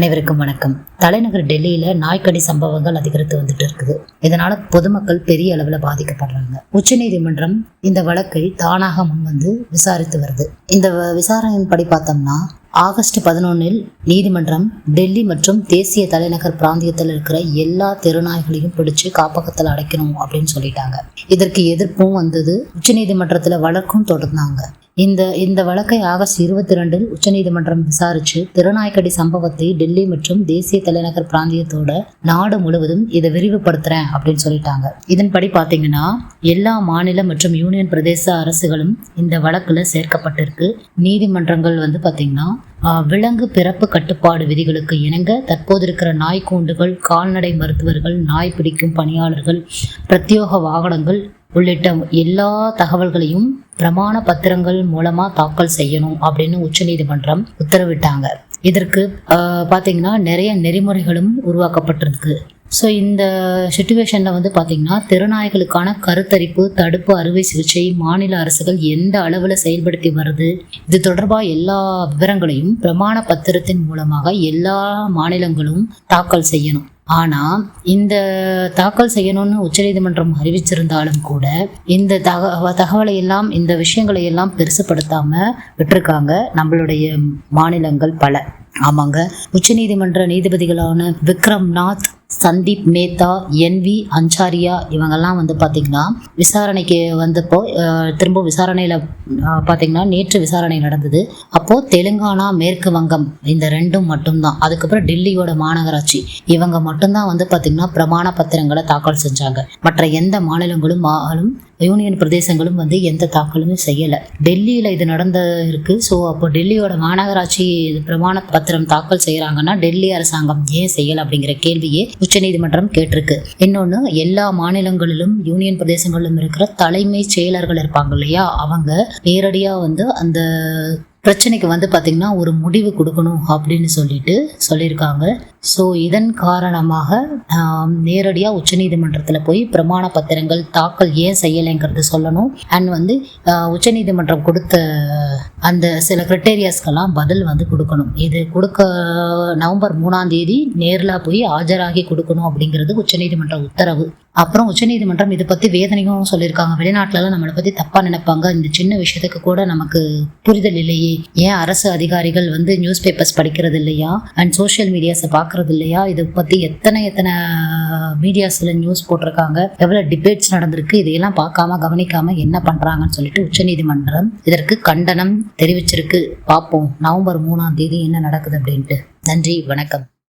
அனைவருக்கும் வணக்கம். தலைநகர் டெல்லியில நாய்க்கடி சம்பவங்கள் அதிகரித்து வந்துட்டு இருக்குது. இதனால பொதுமக்கள் பெரிய அளவுல பாதிக்கப்படுறாங்க. உச்சநீதிமன்றம் இந்த வழக்கை தானாக முன்வந்து விசாரித்து வருது. இந்த வ- விசாரணையின்படி பார்த்தோம்னா ஆகஸ்ட் பதினொன்னில் நீதிமன்றம் டெல்லி மற்றும் தேசிய தலைநகர் பிராந்தியத்தில் இருக்கிற எல்லா தெருநாய்களையும் பிடிச்சு காப்பகத்தில் அடைக்கணும் அப்படின்னு சொல்லிட்டாங்க. இதற்கு எதிர்ப்பும் வந்தது உச்சநீதிமன்றத்தில் வழக்கும் தொடர்ந்தாங்க. இந்த இந்த வழக்கை ஆகஸ்ட் இருபத்தி ரெண்டில் உச்சநீதிமன்றம் விசாரிச்சு திருநாய்க்கடி சம்பவத்தை டெல்லி மற்றும் தேசிய தலைநகர் பிராந்தியத்தோட நாடு முழுவதும் இதை விரிவுபடுத்துறேன் அப்படின்னு சொல்லிட்டாங்க. இதன்படி பாத்தீங்கன்னா எல்லா மாநில மற்றும் யூனியன் பிரதேச அரசுகளும் இந்த வழக்குல சேர்க்கப்பட்டிருக்கு. நீதிமன்றங்கள் வந்து பாத்தீங்கன்னா விலங்கு பிறப்பு கட்டுப்பாடு விதிகளுக்கு இணங்க தற்போது இருக்கிற நாய் கூண்டுகள் கால்நடை மருத்துவர்கள் நாய் பிடிக்கும் பணியாளர்கள் பிரத்யோக வாகனங்கள் உள்ளிட்ட எல்லா தகவல்களையும் பிரமாண பத்திரங்கள் மூலமா தாக்கல் செய்யணும் அப்படின்னு உச்சநீதிமன்றம் உத்தரவிட்டாங்க. இதற்கு பார்த்தீங்கன்னா பாத்தீங்கன்னா நிறைய நெறிமுறைகளும் உருவாக்கப்பட்டிருக்கு. ஸோ இந்த சுச்சுவேஷனில் வந்து பார்த்தீங்கன்னா திறனாய்களுக்கான கருத்தரிப்பு தடுப்பு அறுவை சிகிச்சை மாநில அரசுகள் எந்த அளவில் செயல்படுத்தி வருது இது தொடர்பாக எல்லா விவரங்களையும் பிரமாண பத்திரத்தின் மூலமாக எல்லா மாநிலங்களும் தாக்கல் செய்யணும். ஆனால் இந்த தாக்கல் செய்யணும்னு உச்சநீதிமன்றம் அறிவிச்சிருந்தாலும் கூட இந்த தக தகவலை எல்லாம் இந்த விஷயங்களை எல்லாம் பெருசுப்படுத்தாமல் விட்டிருக்காங்க நம்மளுடைய மாநிலங்கள் பல. ஆமாங்க. உச்சநீதிமன்ற நீதிபதிகளான விக்ரம்நாத் சந்தீப் மேத்தா என்வி அஞ்சாரியா இவங்கெல்லாம் வந்து பார்த்திங்கன்னா விசாரணைக்கு வந்தப்போ திரும்ப விசாரணையில் பார்த்திங்கன்னா நேற்று விசாரணை நடந்தது. அப்போது தெலுங்கானா மேற்கு வங்கம் இந்த ரெண்டும் மட்டும்தான். அதுக்கப்புறம் டெல்லியோட மாநகராட்சி. இவங்க மட்டும்தான் வந்து பார்த்திங்கன்னா பிரமாண பத்திரங்களை தாக்கல் செஞ்சாங்க. மற்ற எந்த மாநிலங்களும் ஆளும் யூனியன் பிரதேசங்களும் வந்து எந்த தாக்கலுமே செய்யலை. டெல்லியில் இது நடந்த இருக்கு ஸோ அப்போ டெல்லியோட மாநகராட்சி இது பிரமாண பத்திரம் தாக்கல் செய்கிறாங்கன்னா டெல்லி அரசாங்கம் ஏன் செய்யலை அப்படிங்கிற கேள்வியே உச்சநீதிமன்றம் கேட்டிருக்கு. இன்னொன்று எல்லா மாநிலங்களிலும் யூனியன் பிரதேசங்களிலும் இருக்கிற தலைமை செயலர்கள் இருப்பாங்க இல்லையா? அவங்க நேரடியாக வந்து அந்த பிரச்சனைக்கு வந்து பார்த்திங்கன்னா ஒரு முடிவு கொடுக்கணும் அப்படின்னு சொல்லிட்டு சொல்லியிருக்காங்க. ஸோ இதன் காரணமாக நேரடியாக உச்சநீதிமன்றத்தில் போய் பிரமாண பத்திரங்கள் தாக்கல் ஏன் செய்யலைங்கிறது சொல்லணும். அண்ட் வந்து உச்சநீதிமன்றம் கொடுத்த அந்த சில கிரிட்டேரியாஸ்க்கெல்லாம் பதில் வந்து கொடுக்கணும். இது கொடுக்க நவம்பர் மூணாம் தேதி நேரில் போய் ஆஜராகி கொடுக்கணும் அப்படிங்கிறது உச்சநீதிமன்ற உத்தரவு. அப்புறம் உச்சநீதிமன்றம் இதை பற்றி வேதனையும் சொல்லியிருக்காங்க. வெளிநாட்டிலலாம் நம்மளை பற்றி தப்பாக நினைப்பாங்க. இந்த சின்ன விஷயத்துக்கு கூட நமக்கு புரிதல் இல்லையே ஏன் அரசு அதிகாரிகள் வந்து நியூஸ் பேப்பர்ஸ் படிக்கிறது இல்லையா? அண்ட் சோஷியல் மீடியாஸை பார்க்கறது இல்லையா? இதை பற்றி எத்தனை எத்தனை மீடியாஸில் நியூஸ் போட்டிருக்காங்க? எவ்வளோ டிபேட்ஸ் நடந்திருக்கு? இதையெல்லாம் பார்க்காம கவனிக்காம என்ன பண்ணுறாங்கன்னு சொல்லிட்டு உச்சநீதிமன்றம் இதற்கு கண்டனம் தெரிவிச்சிருக்கு. பார்ப்போம். நவம்பர் மூணாம் தேதி என்ன நடக்குது அப்படின்ட்டு. நன்றி வணக்கம்.